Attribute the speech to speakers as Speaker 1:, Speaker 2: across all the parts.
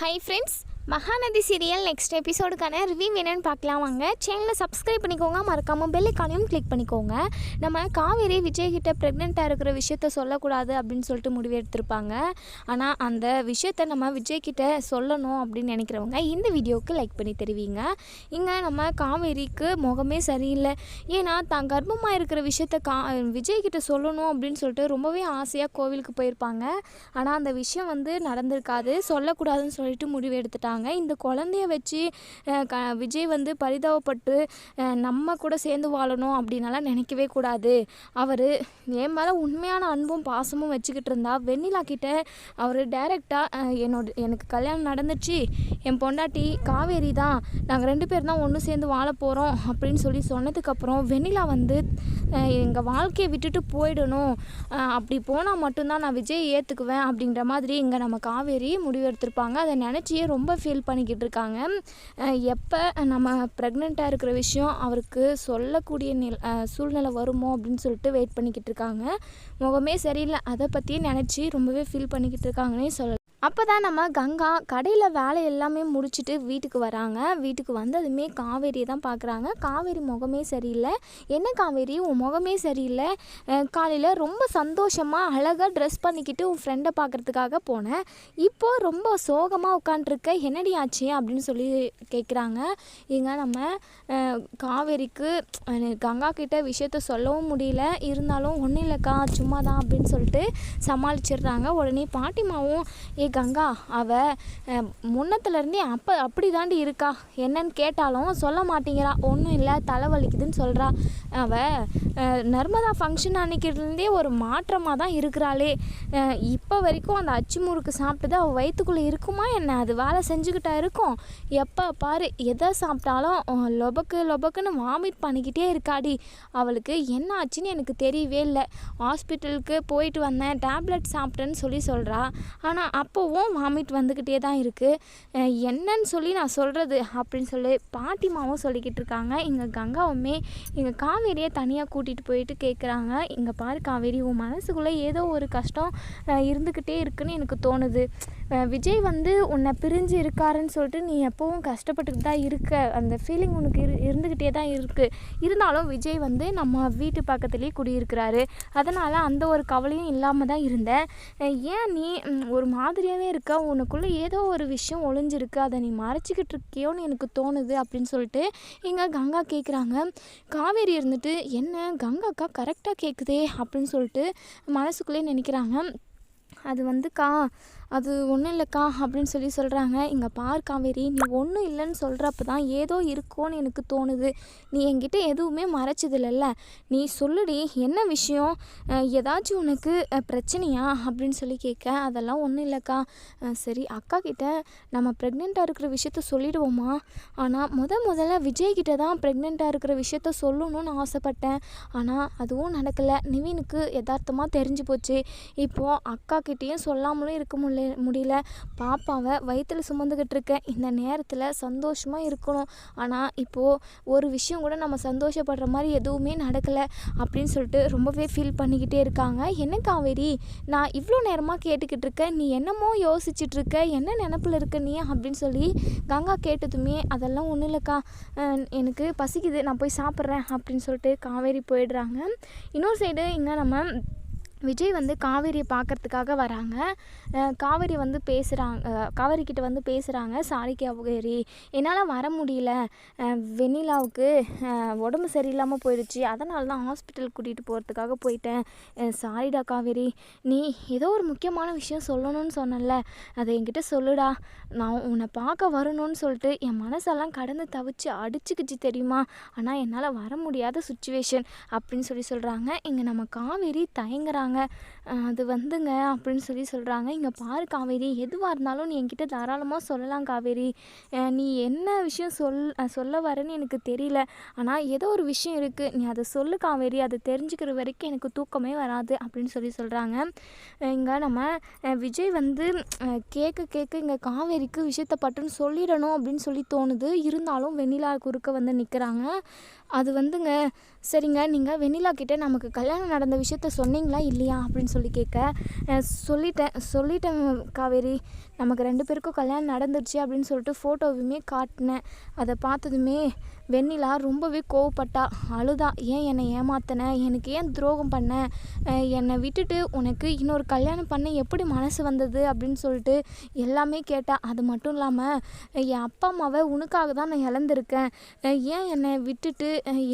Speaker 1: Hi friends Mahanadi serial next எபிசோடுக்கான review என்னென்னு பார்க்கலாம் வாங்க. சேனலை சப்ஸ்கிரைப் பண்ணிக்கோங்க. மறக்காமல் பெல்லைக்கானையும் கிளிக் பண்ணிக்கோங்க. நம்ம காவேரி விஜய்கிட்ட ப்ரெக்னெண்ட்டாக இருக்கிற விஷயத்த சொல்லக்கூடாது அப்படின்னு சொல்லிட்டு முடிவு எடுத்திருப்பாங்க. ஆனால் அந்த விஷயத்த நம்ம விஜய்கிட்ட சொல்லணும் அப்படின்னு நினைக்கிறவங்க இந்த வீடியோவுக்கு லைக் பண்ணி தெரிவிங்க. இங்கே நம்ம காவேரிக்கு முகமே சரியில்லை. ஏன்னா தான் கர்ப்பமாக இருக்கிற விஷயத்த கா விஜய்கிட்ட சொல்லணும் அப்படின்னு சொல்லிட்டு ரொம்பவே ஆசையாக கோவிலுக்கு போயிருப்பாங்க. ஆனால் அந்த விஷயம் வந்து நடந்திருக்காது. சொல்லக்கூடாதுன்னு சொல்லிட்டு முடிவு எடுத்துட்டாங்க. இந்த குழந்தைய வச்சு க விஜய் வந்து பரிதாபப்பட்டு நம்ம கூட சேர்ந்து வாழணும் அப்படின்னலாம் நினைக்கவே கூடாது. அவர் என் மேலே உண்மையான அன்பும் பாசமும் வச்சுக்கிட்டு இருந்தா வெண்ணிலா கிட்ட அவர் டைரெக்டாக என்னோட எனக்கு கல்யாணம் நடந்துச்சு. என் பொண்டாட்டி காவேரி தான். நாங்கள் ரெண்டு பேர் தான் ஒன்று சேர்ந்து வாழ போகிறோம் அப்படின்னு சொல்லி சொன்னதுக்கப்புறம் வெண்ணிலா வந்து எங்கள் வாழ்க்கையை விட்டுட்டு போயிடணும். அப்படி போனால் மட்டும்தான் நான் விஜய் ஏற்றுக்குவேன் அப்படின்ற மாதிரி இங்கே நம்ம காவேரி முடிவெடுத்திருப்பாங்க. அதை நினச்சியே ரொம்ப ஃபீல் பண்ணிக்கிட்டு இருக்காங்க எப்போ நம்ம ப்ரெக்னெண்ட்டாக இருக்கிற விஷயம் அவருக்கு சொல்லக்கூடிய நில சூழ்நிலை வருமோ அப்படின்னு சொல்லிட்டு வெயிட் பண்ணிக்கிட்டு இருக்காங்க முகமே சரியில்லை. அதை பற்றியே நினச்சி ரொம்பவே ஃபீல் பண்ணிக்கிட்டு இருக்காங்கன்னே சொல்லலாம். அப்போ தான் நம்ம கங்கா கடையில் வேலை எல்லாமே முடிச்சுட்டு வீட்டுக்கு வராங்க. வீட்டுக்கு வந்ததுமே காவேரியை தான் பார்க்குறாங்க காவேரி முகமே சரியில்லை. என்ன காவேரி? உன் முகமே சரியில்லை. காலையில் ரொம்ப சந்தோஷமாக அழகாக ட்ரெஸ் பண்ணிக்கிட்டு உன் ஃப்ரெண்டை பார்க்குறதுக்காக போனேன். இப்போது ரொம்ப சோகமாக உட்காண்ட்ருக்க என்னடி ஆச்சு? அப்படின்னு சொல்லி கேட்குறாங்க இங்க நம்ம காவேரிக்கு கங்கா கிட்ட விஷயத்த சொல்லவும் முடியல. இருந்தாலும் ஒன்றும் இல்லைக்கா சும்மா தான் அப்படின்னு சொல்லிட்டு சமாளிச்சிடுறாங்க. உடனே பாட்டிமாவும் கங்கா அவள் முன்னத்துலேருந்தே அப்போ அப்படி தாண்டி இருக்கா. என்னன்னு கேட்டாலும் சொல்ல மாட்டேங்கிறா. ஒன்றும் இல்லை தலைவலிக்குதுன்னு சொல்கிறா அவ நர்மதா ஃபங்க்ஷன் அன்னைக்கிட்டேருந்தே ஒரு மாற்றமாக தான் இருக்கிறாளே. இப்போ வரைக்கும் அந்த அச்சு முறுக்கு சாப்பிட்டது அவள் வயிற்றுக்குள்ளே இருக்குமா என்ன? அது வேலை செஞ்சுக்கிட்டா இருக்கும். எப்போ பாரு எதை சாப்பிட்டாலும் லொபக்கு லொபக்குன்னு வாமிட் பண்ணிக்கிட்டே இருக்காடி. அவளுக்கு என்ன ஆச்சுன்னு எனக்கு தெரியவே இல்லை. ஹாஸ்பிட்டலுக்கு போயிட்டு வந்தேன். டேப்லெட் சாப்பிட்டேன்னு சொல்லி சொல்கிறா ஆனால் அப்போ அப்போவும் வாமிட் வந்துக்கிட்டே தான் இருக்குது என்னன்னு சொல்லி நான் சொல்கிறது அப்படின்னு சொல்லி பாட்டிமாவும் சொல்லிக்கிட்டு இருக்காங்க. இங்கே கங்காவுமே இங்கே காவேரியை தனியாக கூட்டிகிட்டு போயிட்டு கேட்குறாங்க இங்கே பாரு காவேரி உன் மனசுக்குள்ளே ஏதோ ஒரு கஷ்டம் இருந்துக்கிட்டே இருக்குன்னு எனக்கு தோணுது. விஜய் வந்து உன்னை பிரிஞ்சு இருக்காருன்னு சொல்லிட்டு நீ எப்போவும் கஷ்டப்பட்டுக்கிட்டு தான் இருக்க. அந்த ஃபீலிங் உனக்கு இரு இருந்துக்கிட்டே தான் இருக்குது இருந்தாலும் விஜய் வந்து நம்ம வீட்டு பக்கத்துலேயே குடியிருக்கிறாரு. அதனால் அந்த ஒரு கவலையும் இல்லாமல் தான் இருந்தேன். ஏன் நீ ஒரு மாதிரி மாதிரியாகவே இருக்கா? உனக்குள்ளே ஏதோ ஒரு விஷயம் ஒளிஞ்சிருக்கு. அதை நீ மறைச்சிக்கிட்டு இருக்கியோன்னு எனக்கு தோணுது அப்படின்னு சொல்லிட்டு இங்கே கங்கா கேட்குறாங்க காவேரி இருந்துட்டு என்ன கங்காக்கா கரெக்டாக கேட்குதே அப்படின்னு சொல்லிட்டு மனசுக்குள்ளே நினைக்கிறாங்க. அது வந்துக்கா அது ஒன்றும் இல்லைக்கா அப்படின்னு சொல்லி சொல்கிறாங்க இங்கே பார் காவேரி நீ ஒன்றும் இல்லைன்னு சொல்கிறப்ப தான் ஏதோ இருக்கோன்னு எனக்கு தோணுது. நீ என்கிட்ட எதுவுமே மறைச்சதில்லல்ல. நீ சொல்லுடி என்ன விஷயம்? ஏதாச்சும் உனக்கு பிரச்சனையா? அப்படின்னு சொல்லி கேட்க அதெல்லாம் ஒன்றும் இல்லைக்கா. சரி அக்கா கிட்ட நம்ம ப்ரெக்னெண்ட்டாக இருக்கிற விஷயத்த சொல்லிடுவோமா? ஆனால் முத முதல்ல விஜய்கிட்ட தான் ப்ரெக்னெண்ட்டாக இருக்கிற விஷயத்த சொல்லணும்னு ஆசைப்பட்டேன். ஆனால் அதுவும் நடக்கலை. நிவினுக்கு யதார்த்தமாக தெரிஞ்சு போச்சு. இப்போது அக்கா கிட்டேயும் சொல்லாமலும் இருக்க முடியல. முடியல பாப்பாவை வயிற்றில் சுமந்துக்கிட்டு இருக்கேன். இந்த நேரத்தில் சந்தோஷமாக இருக்கணும். ஆனால் இப்போது ஒரு விஷயம் கூட நம்ம சந்தோஷப்படுற மாதிரி எதுவுமே நடக்கலை அப்படின்னு சொல்லிட்டு ரொம்பவே ஃபீல் பண்ணிக்கிட்டே இருக்காங்க. என்ன காவேரி? நான் இவ்வளோ நேரமாக கேட்டுக்கிட்டு இருக்கேன். நீ என்னமோ யோசிச்சுட்டு இருக்க. என்ன நினப்பில் இருக்க நீ? அப்படின்னு சொல்லி கங்கா கேட்டதுமே அதெல்லாம் ஒன்றும் இல்லைக்கா. எனக்கு பசிக்குது. நான் போய் சாப்பிட்றேன் அப்படின்னு சொல்லிட்டு காவேரி போயிடுறாங்க. இன்னொரு சைடு இங்கே நம்ம விஜய் வந்து காவேரியை பார்க்குறதுக்காக வராங்க. காவேரி வந்து பேசுகிறாங்க காவேரி கிட்ட வந்து பேசுகிறாங்க சாரி காவேரி என்னால் வர முடியல. வெண்ணிலாவுக்கு உடம்பு சரியில்லாமல் போயிடுச்சு. அதனால தான் ஹாஸ்பிட்டல் கூட்டிகிட்டு போகிறதுக்காக போயிட்டேன். சாரிடா காவேரி நீ ஏதோ ஒரு முக்கியமான விஷயம் சொல்லணும்னு சொன்னல அதை என்கிட்ட சொல்லுடா. நான் உன்னை பார்க்க வரணும்னு சொல்லிட்டு என் மனசெல்லாம் கடந்து தவிச்சு அடிச்சுக்கிச்சு தெரியுமா? ஆனால் என்னால் வர முடியாத சுச்சுவேஷன் அப்படின்னு சொல்லி சொல்கிறாங்க இங்கே நம்ம காவேரி தயங்குறாங்க. சொல்கிறாங்க அது வந்துங்க அப்படின்னு சொல்லி சொல்கிறாங்க இங்கே பாரு காவேரி எதுவாக இருந்தாலும் நீ என்கிட்ட தாராளமாக சொல்லலாம் காவேரி. நீ என்ன விஷயம் சொல் சொல்ல வரேன்னு எனக்கு தெரியல. ஆனால் ஏதோ ஒரு விஷயம் இருக்குது நீ அதை சொல்லு காவேரி. அதை தெரிஞ்சுக்கிற வரைக்கும் எனக்கு தூக்கமே வராது அப்படின்னு சொல்லி சொல்கிறாங்க இங்கே நம்ம விஜய் வந்து கேட்க கேட்க இங்கே காவேரிக்கு விஷயத்த பட்டுன்னு சொல்லிடணும் அப்படின்னு சொல்லி தோணுது. இருந்தாலும் வெண்ணிலா குறுக்க வந்து நிற்கிறாங்க அது வந்துங்க சரிங்க நீங்கள் வெண்ணிலா கிட்டே நமக்கு கல்யாணம் நடந்த விஷயத்த சொன்னீங்களா? இல்லையா அப்படின்னு சொல்லி கேட்க சொல்லிட்டேன் சொல்லிட்டேன் காவேரி. நமக்கு ரெண்டு பேருக்கும் கல்யாணம் நடந்துருச்சு அப்படின்னு சொல்லிட்டு ஃபோட்டோவுமே காட்டினேன். அதை பார்த்ததுமே வெண்ணிலா ரொம்பவே கோவப்பட்டா. அழுதா ஏன் என்னை ஏமாத்தின? எனக்கு ஏன் துரோகம் பண்ண? என்னை விட்டுட்டு உனக்கு இன்னொரு கல்யாணம் பண்ண எப்படி மனசு வந்தது? அப்படின்னு சொல்லிட்டு எல்லாமே கேட்டா. அது மட்டும் இல்லாமல் என் அப்பா அம்மாவை உனக்காக தான் நான் இழந்திருக்கேன். ஏன் என்னை விட்டுட்டு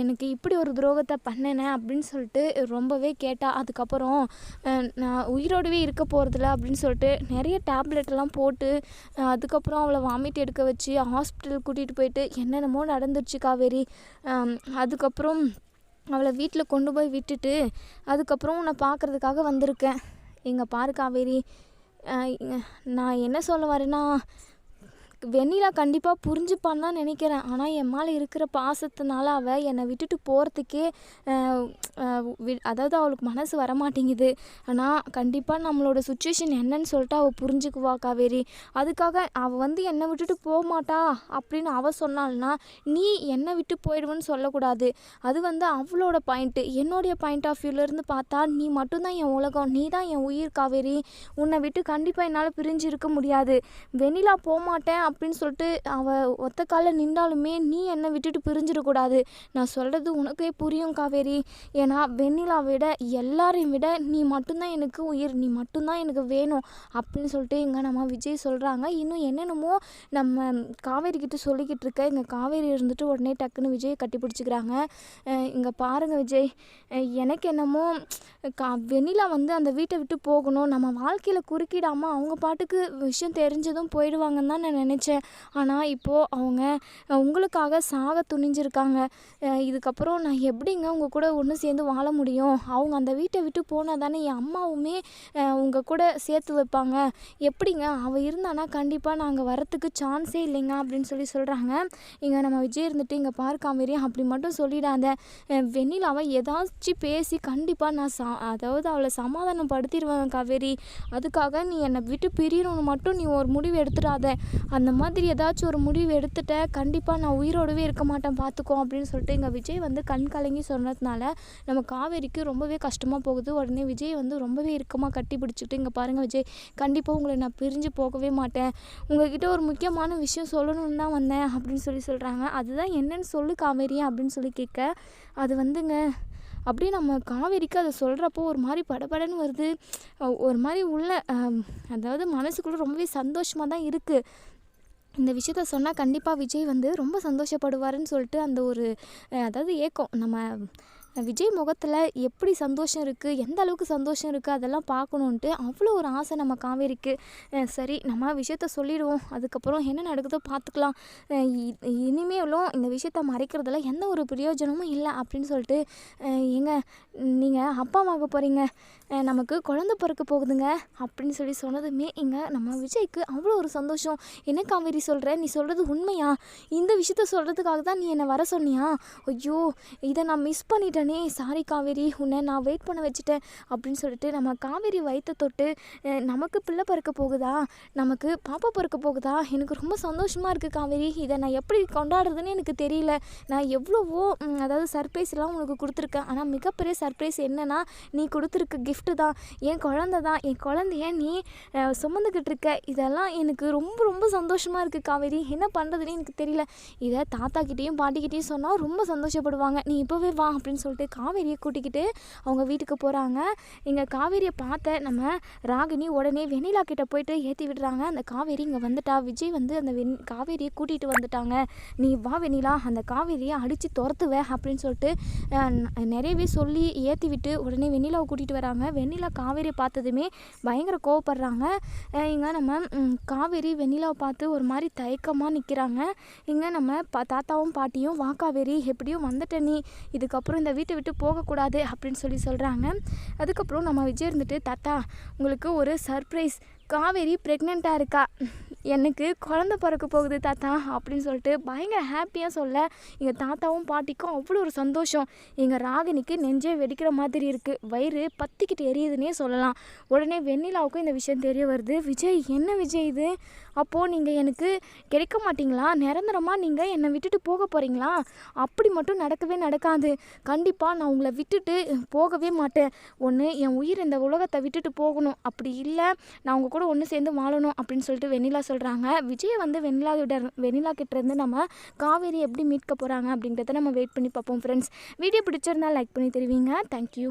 Speaker 1: எனக்கு இப்படி ஒரு துரோகத்தை பண்ணினேன் அப்படின்னு சொல்லிட்டு ரொம்பவே கேட்டா. அதுக்கப்புறம் நான் உயிரோடவே இருக்க போகிறதில்ல அப்படின்னு சொல்லிட்டு நிறைய டேப்லெட்லாம் போட்டு அதுக்கப்புறம் அவளை வாமிட் எடுக்க வச்சு ஹாஸ்பிட்டல் கூட்டிகிட்டு போயிட்டு என்னென்னமோ நடந்துருச்சு. காவேரி அதுக்கப்புறம் அவளை வீட்டில் கொண்டு போய் விட்டுட்டு அதுக்கப்புறம் உன்னை பார்க்குறதுக்காக வந்திருக்கேன். இங்கே பாரு காவேரி அஹ், நான் என்ன சொல்ல வரேன்னா வெண்ணிலா கண்டிப்பாக புரிஞ்சுப்பான்னு தான் நினைக்கிறேன். ஆனால் என் மேலே இருக்கிற பாசத்தினால அவள் என்னை விட்டுட்டு போகிறதுக்கே அதாவது அவளுக்கு மனசு வரமாட்டேங்குது. ஆனால் கண்டிப்பாக நம்மளோட சுச்சுவேஷன் என்னன்னு சொல்லிட்டு அவள் புரிஞ்சுக்குவா காவேரி. அதுக்காக அவள் வந்து என்னை விட்டுட்டு போக மாட்டா அப்படின்னு அவள் சொன்னாள்னா நீ என்னை விட்டு போயிடுவேன்னு சொல்லக்கூடாது. அது வந்து அவளோட பாயிண்ட்டு என்னுடைய பாயிண்ட் ஆஃப் வியூலேருந்து பார்த்தா நீ மட்டும்தான் என் உலகம். நீ தான் என் உயிர் காவேரி. உன்னை விட்டு கண்டிப்பாக என்னால் பிரிஞ்சு இருக்க முடியாது. வெண்ணிலா போகமாட்டேன் அப்படின்னு சொல்லிட்டு அவள் ஒத்த காலில் நின்றாலுமே நீ என்னை விட்டுட்டு பிரிஞ்சிடக்கூடாது நான் சொல்கிறது உனக்கே புரியும் காவேரி. ஏன்னா வெண்ணிலா விட எல்லாரையும் விட நீ மட்டும்தான் எனக்கு உயிர். நீ மட்டும்தான் எனக்கு வேணும். அப்படின்னு சொல்லிட்டு இங்கே நம்ம விஜய் சொல்கிறாங்க இன்னும் என்னென்னமோ நம்ம காவேரி கிட்ட சொல்லிக்கிட்டு இருக்க. இங்கே காவேரி இருந்துட்டு உடனே டக்குன்னு விஜயை கட்டி பிடிச்சிக்கிறாங்க. இங்கே பாருங்கள் விஜய். எனக்கு என்னமோ கா வெண்ணிலா வந்து அந்த வீட்டை விட்டு போகணும். நம்ம வாழ்க்கையில் குறுக்கிடாமல் அவங்க பாட்டுக்கு விஷயம் தெரிஞ்சதும் போயிடுவாங்கன்னு தான் நான் நினச்சேன். ஆனால் இப்போது அவங்க உங்களுக்காக சாக துணிஞ்சிருக்காங்க. இதுக்கப்புறம் நான் எப்படிங்க உங்கள் கூட ஒன்று சேர்ந்து வாழ முடியும்? அவங்க அந்த வீட்டை விட்டு போனால் தானே என் அம்மாவுமே உங்கள் கூட சேர்த்து வைப்பாங்க. எப்படிங்க? அவள் இருந்தானா கண்டிப்பாக நாங்கள் வரத்துக்கு சான்ஸே இல்லைங்க அப்படின்னு சொல்லி சொல்கிறாங்க இங்கே நம்ம விஜய் இருந்துட்டு இங்கே பாரு காவேரி அப்படி மட்டும் சொல்லிடாத. வெண்ணிலாவை ஏதாச்சும் பேசி கண்டிப்பாக நான் சா அதாவது அவளை சமாதானப்படுத்திடுவேன் காவேரி. அதுக்காக நீ என்னை விட்டு பிரியணும்னு மட்டும் நீ ஒரு முடிவு எடுத்துடாத. அந்த மாதிரி ஏதாச்சும் ஒரு முடிவு எடுத்துட்டேன் கண்டிப்பாக நான் உயிரோடவே இருக்க மாட்டேன் பார்த்துக்கோ அப்படின்னு சொல்லிட்டு இங்கே விஜய் வந்து கண் கலங்கி சொன்னதுனால நம்ம காவேரிக்கு ரொம்பவே கஷ்டமாக போகுது. உடனே விஜய் வந்து ரொம்பவே இறுக்கமாக கட்டி பிடிச்சிட்டு இங்கே பாருங்கள் விஜய் கண்டிப்பாக உங்களை நான் பிரிஞ்சு போகவே மாட்டேன். உங்ககிட்ட ஒரு முக்கியமான விஷயம் சொல்லணும்னு தான் வந்தேன் அப்படின்னு சொல்லி சொல்கிறாங்க அதுதான் என்னன்னு சொல்லு காவேரி அப்படின்னு சொல்லி கேட்க அது வந்துங்க. அப்படியே நம்ம காவேரிக்கு அதை சொல்கிறப்போ ஒரு மாதிரி படபடன்னு வருது. ஒரு மாதிரி உள்ள அதாவது மனசுக்குள்ளே ரொம்பவே சந்தோஷமாக தான் இருக்குது இந்த விஷயத்த சொன்னால் கண்டிப்பாக விஜய் வந்து ரொம்ப சந்தோஷப்படுவாருன்னு சொல்லிட்டு அந்த ஒரு அதாவது ஏக்கம். நம்ம விஜய் முகத்தில் எப்படி சந்தோஷம் இருக்குது எந்த அளவுக்கு சந்தோஷம் இருக்குது அதெல்லாம் பார்க்கணுன்ட்டு அவ்வளோ ஒரு ஆசை நம்ம காவேரிக்கு. சரி நம்ம விஷயத்த சொல்லிடுவோம். அதுக்கப்புறம் என்ன நடக்குதோ பார்த்துக்கலாம். இனிமேலும் இந்த விஷயத்த மறைக்கிறதுல எந்த ஒரு பிரயோஜனமும் இல்லை அப்படின்னு சொல்லிட்டு ஏங்க நீங்கள் அப்பாவாக போகிறீங்க நமக்கு குழந்த பிறக்க போகுதுங்க அப்படின்னு சொல்லி சொன்னதுமே இங்கே நம்ம விஜய்க்கு அவ்வளோ ஒரு சந்தோஷம். என்ன காவேரி சொல்கிற நீ சொல்கிறது உண்மையா? இந்த விஷயத்த சொல்கிறதுக்காக தான் நீ என்னை வர சொன்னியா? ஐயோ இதை நான் மிஸ் பண்ணிட்டேன். சாரி காவேரி உன்னை நான் வெயிட் பண்ண வச்சுட்டேன் அப்படின்னு சொல்லிட்டு நம்ம காவேரி வயிற்ற தொட்டு நமக்கு பிள்ளை பிறக்க போகுதா? நமக்கு பாப்பா பிறக்க போகுதா? எனக்கு ரொம்ப சந்தோஷமாக இருக்குது காவேரி. இதை நான் எப்படி கொண்டாடுறதுன்னு எனக்கு தெரியல. நான் எவ்வளவோ அதாவது சர்ப்ரைஸ்லாம் உனக்கு கொடுத்துருக்கேன். ஆனால் மிகப்பெரிய சர்ப்ரைஸ் என்னென்னா நீ கொடுத்துருக்க கிஃப்ட்டு தான். என் குழந்த தான். என் குழந்தைய நீ சுமந்துக்கிட்டு இருக்க. இதெல்லாம் எனக்கு ரொம்ப ரொம்ப சந்தோஷமாக இருக்குது காவேரி. என்ன பண்ணுறதுன்னு எனக்கு தெரியல. இதை தாத்தாக்கிட்டேயும் பாட்டிக்கிட்டேயும் சொன்னால் ரொம்ப சந்தோஷப்படுவாங்க. நீ இப்போவே வா அப்படின்னு சொல்லிட்டு காவேரியை கூட்டிக்கிட்டு அவங்க வீட்டுக்கு போகிறாங்க இங்கே காவேரியை பார்த்த நம்ம ராகினி உடனே வெண்ணிலா கிட்ட போயிட்டு ஏற்றி விடுறாங்க. அந்த காவேரி இங்கே வந்துட்டா. விஜய் வந்து அந்த வெண் காவேரியை கூட்டிகிட்டு வந்துட்டாங்க. நீ வா வெண்ணிலா அந்த காவேரியை அடித்து துரத்துவ அப்படின்னு சொல்லிட்டு நிறையவே சொல்லி ஏற்றி விட்டு உடனே வெண்ணிலாவை கூட்டிகிட்டு வராங்க. வெண்ணிலா காவேரியை பார்த்ததுமே பயங்கர கோவப்படுறாங்க. இங்கே நம்ம காவேரி வெண்ணிலாவை பார்த்து ஒரு மாதிரி தயக்கமாக நிற்கிறாங்க இங்கே நம்ம பா தாத்தாவும் பாட்டியும் வா காவேரி எப்படியும் வந்துட்ட நீ. இதுக்கப்புறம் இந்த வீட்டை விட்டு போகக்கூடாது அப்படின்னு சொல்லி சொல்கிறாங்க அதுக்கப்புறம் நம்ம விஜய் இருந்துட்டு தாத்தா உங்களுக்கு ஒரு சர்ப்ரைஸ் காவேரி ப்ரெக்னெண்ட்டாக இருக்கா? எனக்கு குழந்த பிறக்க போகுது தாத்தா அப்படின்னு சொல்லிட்டு பயங்கர ஹாப்பியாக சொல்ல எங்கள் தாத்தாவும் பாட்டிக்கும் அவ்வளோ ஒரு சந்தோஷம். எங்கள் ராகினிக்கு நெஞ்சே வெடிக்கிற மாதிரி இருக்குது வயிறு பத்திக்கிட்டு எரியுதுன்னே சொல்லலாம். உடனே வெண்ணிலாவுக்கும் இந்த விஷயம் தெரிய வருது. விஜய் என்ன விஜய் இது? அப்போது நீங்கள் எனக்கு கிடைக்க மாட்டீங்களா? நிரந்தரமாக நீங்கள் என்னை விட்டுட்டு போக போகிறீங்களா அப்படி மட்டும் நடக்கவே நடக்காது. கண்டிப்பாக நான் உங்களை விட்டுட்டு போகவே மாட்டேன். ஒன்று என் உயிர் இந்த உலகத்தை விட்டுட்டு போகணும். அப்படி இல்லை நான் உங்கள் கூட ஒன்று சேர்ந்து வாழணும் அப்படின்னு சொல்லிட்டு வெண்ணிலா சொல்கிறாங்க விஜயை வந்து வெண்ணிலா கிட்ட வெண்ணிலா கிட்டேருந்து நம்ம காவேரி எப்படி மீட்க போகிறாங்க அப்படின்றத நம்ம வெயிட் பண்ணி பார்ப்போம் ஃப்ரெண்ட்ஸ் வீடியோ பிடிச்சிருந்தா லைக் பண்ணி தருவீங்க. தேங்க்யூ